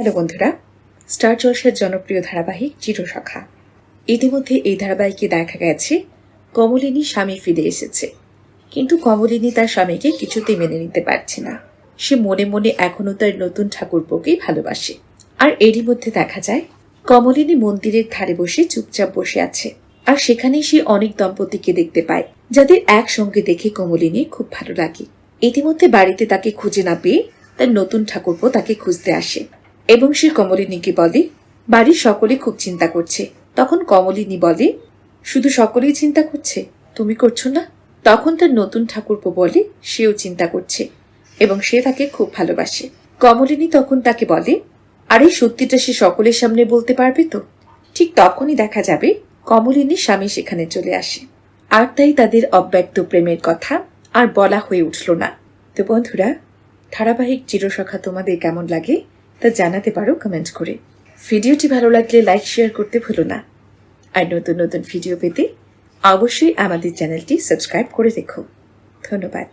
Hello বন্ধুরা, star জলসের জনপ্রিয় ধারাবাহিক চিরসখা। ইতিমধ্যে এই ধারাবাহিকে দেখা গেছে, কমলিনী স্বামী ফিরে এসেছে। কিন্তু কমলিনী তার স্বামীকে কিছুতেই মেনে নিতে পারছে না। সে মনে মনে এখনও তার নতুন ঠাকুরপোকেই ভালোবাসে। আর এরই মধ্যে দেখা যায়, কমলিনী মন্দিরের ধারে বসে চুপচাপ বসে আছে। আর সেখানেই সে অনেক দম্পতিকে দেখতে পায়, যাদের একসঙ্গে দেখে কমলিনীর খুব ভালো লাগে। ইতিমধ্যে বাড়িতে তাকে খুঁজে না পেয়ে তার নতুন ঠাকুরপো তাকে খুঁজতে আসে। এবং সে কমলিনীকে বলে, বাড়ির সকলে খুব চিন্তা করছে। তখন কমলিনী বলে, শুধু সকলেই চিন্তা করছে? তুমি করছ না? তখন তার নতুন ঠাকুরপো বলে, সেও চিন্তা করছে এবং সে তাকে খুব ভালোবাসে। কমলিনী তখন তাকে বলে, আর এই সত্যিটা সে সকলের সামনে বলতে পারবে তো? ঠিক তখনই দেখা যাবে কমলিনীর স্বামী সেখানে চলে আসে। আর তাই তাদের অব্যক্ত প্রেমের কথা আর বলা হয়ে উঠল না। তো বন্ধুরা, ধারাবাহিক চিরসখা তোমাদের কেমন লাগে? তা জানাতে পারো কমেন্ট করে। ভিডিওটি ভালো লাগলে লাইক শেয়ার করতে ভুলো না। আর নতুন নতুন ভিডিও পেতে অবশ্যই আমাদের চ্যানেলটি সাবস্ক্রাইব করে দেখো ধন্যবাদ।